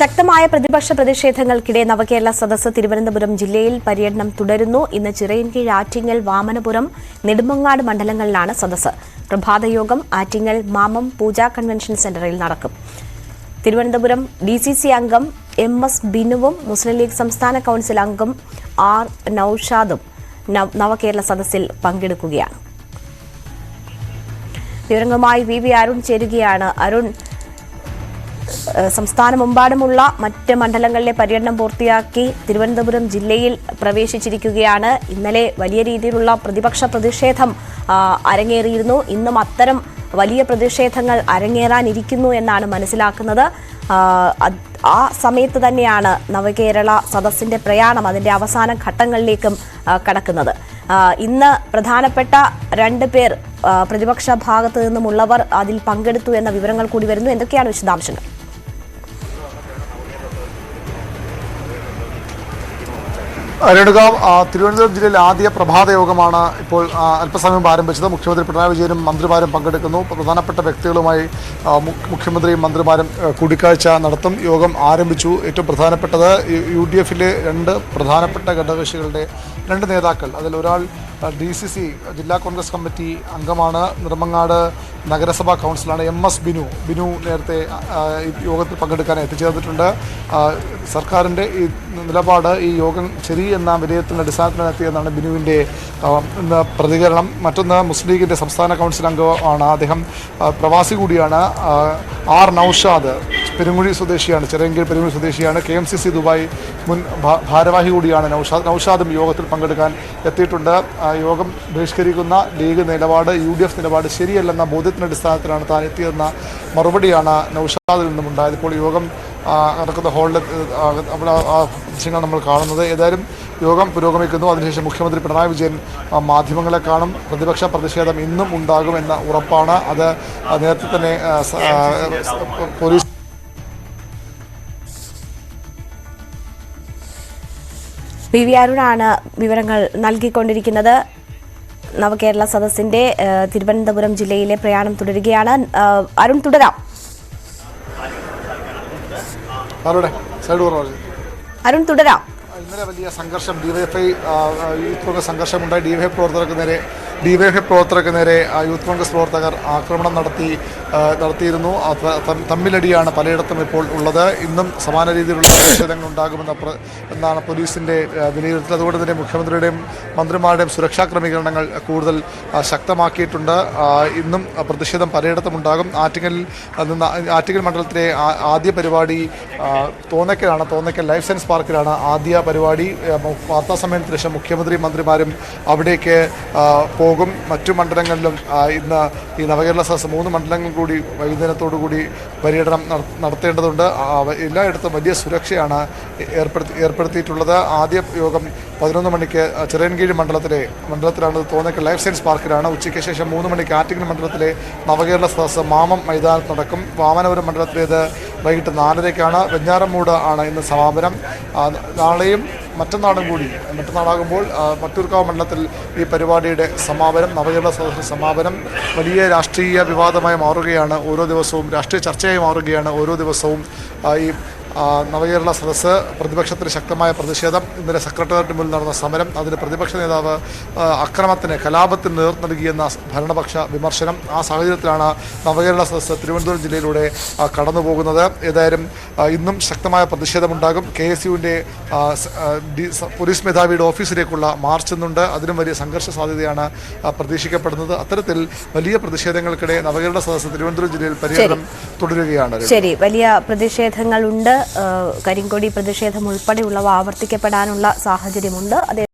ശക്തമായ പ്രതിപക്ഷ പ്രതിഷേധങ്ങൾക്കിടെ നവകേരള സദസ്സ് തിരുവനന്തപുരം ജില്ലയിൽ പര്യടനം തുടരുന്നു. ഇന്ന് ചിറയൻകീഴ് ആറ്റിങ്ങൽ വാമനപുരം നെടുമങ്ങാട് മണ്ഡലങ്ങളിലാണ് സദസ്സ്. പ്രഭാതയോഗം ആറ്റിങ്ങൽ മാമം പൂജാ കൺവെൻഷൻ സെന്ററിൽ നടക്കും. തിരുവനന്തപുരം ഡി സി സി അംഗം എം എസ് ബിനുവും മുസ്ലിം ലീഗ് സംസ്ഥാന കൗൺസിൽ അംഗം ആർ നൌഷാദും നവകേരള സദസ്സിൽ പങ്കെടുക്കുകയാണ്. വിവരങ്ങളുമായി വി വി അരുൺ ചേരുകയാണ്. അരുൺ സംസ്ഥാനമെമ്പാടുമുള്ള മറ്റ് മണ്ഡലങ്ങളിലെ പര്യടനം പൂർത്തിയാക്കി തിരുവനന്തപുരം ജില്ലയിൽ പ്രവേശിച്ചിരിക്കുകയാണ്. ഇന്നലെ വലിയ രീതിയിലുള്ള പ്രതിപക്ഷ പ്രതിഷേധം അരങ്ങേറിയിരുന്നു. ഇന്നും അത്തരം വലിയ പ്രതിഷേധങ്ങൾ അരങ്ങേറാനിരിക്കുന്നു എന്നാണ് മനസ്സിലാക്കുന്നത്. ആ, സമയത്ത് തന്നെയാണ് നവകേരള സദസ്സിന്റെ പ്രയാണം അതിന്റെ അവസാന ഘട്ടങ്ങളിലേക്കും കടക്കുന്നത്. ഇന്ന് പ്രധാനപ്പെട്ട രണ്ട് പേർ പ്രതിപക്ഷ ഭാഗത്ത് നിന്നുമുള്ളവർ അതിൽ പങ്കെടുത്തു എന്ന വിവരങ്ങൾ കൂടി വരുന്നു. എന്തൊക്കെയാണ് വിശദാംശങ്ങൾ? രേണുക ആ, തിരുവനന്തപുരം ജില്ലയിൽ ആദ്യ പ്രഭാത യോഗമാണ് ഇപ്പോൾ അല്പസമയം ആരംഭിച്ചത്. മുഖ്യമന്ത്രി പിണറായി വിജയനും മന്ത്രിമാരും പങ്കെടുക്കുന്നു. പ്രധാനപ്പെട്ട വ്യക്തികളുമായി മുഖ്യമന്ത്രിയും മന്ത്രിമാരും കൂടിക്കാഴ്ച നടത്തും. യോഗം ആരംഭിച്ചു. ഏറ്റവും പ്രധാനപ്പെട്ടത് യു ഡി എഫിലെ രണ്ട് പ്രധാനപ്പെട്ട ഘടകകക്ഷികളുടെ രണ്ട് നേതാക്കൾ. അതിൽ ഒരാൾ ഡി സി സി ജില്ലാ കോൺഗ്രസ് കമ്മിറ്റി അംഗമാണ്. നിർമ്മങ്ങാട് നഗരസഭാ കൗൺസിലാണ് എം എസ് ബിനു. ബിനു നേരത്തെ യോഗത്തിൽ പങ്കെടുക്കാൻ എത്തിച്ചേർന്നിട്ടുണ്ട്. സർക്കാരിന്റെ ഈ നിലപാട് ഈ യോഗം ശരിയെന്ന വിലയിരുത്തലിന്റെ അടിസ്ഥാനത്തിൽ നടത്തിയെന്നാണ് ബിനുവിന്റെ പ്രതികരണം. മറ്റൊന്ന് മുസ്ലിം ലീഗിന്റെ സംസ്ഥാന കൗൺസിൽ അംഗമാണ് അദ്ദേഹം. പ്രവാസി കൂടിയാണ്. ആർ നൌഷാദ് പെരുങ്ങുഴി സ്വദേശിയാണ് ചിറയൻകീഴ് പെരുങ്ങുഴി സ്വദേശിയാണ്. K M C C Dubai മുൻ ഭാരവാഹി കൂടിയാണ് നൌഷാദ്. നൌഷാദും യോഗത്തിൽ പങ്കെടുക്കാൻ എത്തിയിട്ടുണ്ട്. യോഗം ബഹിഷ്കരിക്കുന്ന ലീഗ് നിലപാട് യു ഡി എഫ് നിലപാട് ശരിയല്ലെന്ന ബോധ്യത്തിന്റെ അടിസ്ഥാനത്തിലാണ് താൻ എത്തിയതെന്ന മറുപടിയാണ് നൌഷാദിൽ നിന്നും ഉണ്ടായത് ഇപ്പോൾ യോഗം നടക്കുന്ന ഹാളിൽ അവിടെ ആ ദൃശ്യങ്ങൾ നമ്മൾ കാണുന്നത്. ഏതായാലും യോഗം പുരോഗമിക്കുന്നു. അതിനുശേഷം മുഖ്യമന്ത്രി പിണറായി വിജയൻ മാധ്യമങ്ങളെ കാണും. പ്രതിപക്ഷ പ്രതിഷേധം ഇന്നും ഉണ്ടാകുമെന്ന ഉറപ്പാണ്. അത് നേരത്തെ തന്നെ പോലീസ് പി വി അരുണാണ് വിവരങ്ങൾ നൽകിക്കൊണ്ടിരിക്കുന്നത്. നവകേരള സദസ്സിന്റെ തിരുവനന്തപുരം ജില്ലയിലെ പ്രയാണം തുടരുകയാണ്. അരുൺ തുടരാം. അരുൺ തുടരാം. ഇന്നലെ വലിയ സംഘർഷം ഡിവൈഎഫ്ഐ യൂത്ത് കോൺഗ്രസ് സംഘർഷമുണ്ടായി. ഡിവൈഎഫ് പ്രവർത്തകർക്ക് നേരെ ഡിവൈഎഫ് പ്രവർത്തകർക്ക് നേരെ യൂത്ത് കോൺഗ്രസ് പ്രവർത്തകർ ആക്രമണം നടത്തി നടത്തിയിരുന്നു. തമ്മിലടിയാണ് പലയിടത്തും ഇപ്പോൾ ഉള്ളത്. ഇന്നും സമാന രീതിയിലുള്ള പ്രതിഷേധങ്ങൾ ഉണ്ടാകുമെന്ന എന്നാണ് പോലീസിന്റെ വിലയിരുത്തൽ. അതുകൊണ്ട് തന്നെ മുഖ്യമന്ത്രിയുടെയും മന്ത്രിമാരുടെയും സുരക്ഷാ ക്രമീകരണങ്ങൾ കൂടുതൽ ശക്തമാക്കിയിട്ടുണ്ട്. ഇന്നും പ്രതിഷേധം പലയിടത്തും ഉണ്ടാകും. ആറ്റിങ്ങലിൽ നിന്ന് ആറ്റിങ്ങൽ മണ്ഡലത്തിലെ ആദ്യ പരിപാടി തോന്നക്കലാണ് തോന്നക്കൽ ലൈഫ് സയൻസ് പാർക്കിലാണ് ആദ്യ പരിപാടി. വാർത്താ സമ്മേളനത്തിന് ശേഷം മുഖ്യമന്ത്രിയും മന്ത്രിമാരും അവിടേക്ക് ആ, പോകും. മറ്റു മണ്ഡലങ്ങളിലും ഇന്ന് ഈ നവകേരള സദസ് മൂന്ന് മണ്ഡലങ്ങൾ കൂടി വൈകുന്നേരത്തോടു കൂടി പര്യടനം നട- നടത്തേണ്ടതുണ്ട്. എല്ലായിടത്തും വലിയ സുരക്ഷയാണ് ഏർപ്പെടുത്തി ഏർപ്പെടുത്തിയിട്ടുള്ളത്. ആദ്യ യോഗം പതിനൊന്ന് മണിക്ക് ചിറയൻകീഴ് മണ്ഡലത്തിലെ മണ്ഡലത്തിലാണ് തോന്നിയ ലൈഫ് സയൻസ് പാർക്കിലാണ്. ഉച്ചയ്ക്ക് ശേഷം മൂന്ന് മണിക്ക് ആറ്റിങ്ങൽ മണ്ഡലത്തിലെ നവകേരള സദസ് മാമം മൈതാനത്ത് നടക്കും. വാമനപുരം മണ്ഡലത്തിലേത് വൈകിട്ട് നാലരയ്ക്കാണ് വെഞ്ഞാറമൂട് ആണ് ഇന്ന് സമാപനം. നാളെയും മറ്റന്നാളും കൂടി മറ്റന്നാളാകുമ്പോൾ മറ്റൂർക്കാവ് മണ്ഡലത്തിൽ ഈ പരിപാടിയുടെ സമാപനം നവകേരള സദസ്സിന്റെ സമാപനം വലിയ രാഷ്ട്രീയ വിവാദമായി മാറുകയാണ്. ഓരോ ദിവസവും രാഷ്ട്രീയ ചർച്ചയായി മാറുകയാണ്. ഓരോ ദിവസവും ഈ നവകേരള സദസ്സ് പ്രതിപക്ഷത്തിന് ശക്തമായ പ്രതിഷേധം. ഇന്നലെ സെക്രട്ടേറിയറ്റ് മുന്നിൽ നടന്ന സമരം അതിന് പ്രതിപക്ഷ നേതാവ് അക്രമത്തിന് കലാപത്തിന് നേതൃത്വം നൽകിയെന്ന ഭരണപക്ഷ വിമർശനം. ആ സാഹചര്യത്തിലാണ് നവകേരള സദസ്സ് തിരുവനന്തപുരം ജില്ലയിലൂടെ കടന്നു പോകുന്നത് ഏതായാലും ഇന്നും ശക്തമായ പ്രതിഷേധമുണ്ടാകും. കെ എസ് യുവിന്റെ പോലീസ് മേധാവിയുടെ ഓഫീസിലേക്കുള്ള മാർച്ച് ഇന്നുണ്ട് അതിനും വലിയ സംഘർഷ സാധ്യതയാണ് പ്രതീക്ഷിക്കപ്പെടുന്നത്. അത്തരത്തിൽ വലിയ പ്രതിഷേധങ്ങൾക്കിടെ നവകേരള സദസ്സ് തിരുവനന്തപുരം ജില്ലയിൽ പര്യടനം തുടരുകയാണ് ശരി വലിയ പ്രതിഷേധങ്ങളുണ്ട്. കരിങ്കൊടി പ്രതിഷേധം ഉൾപ്പെടെയുള്ളവ ആവർത്തിക്കപ്പെടാനുള്ള സാഹചര്യമുണ്ട്. അതേ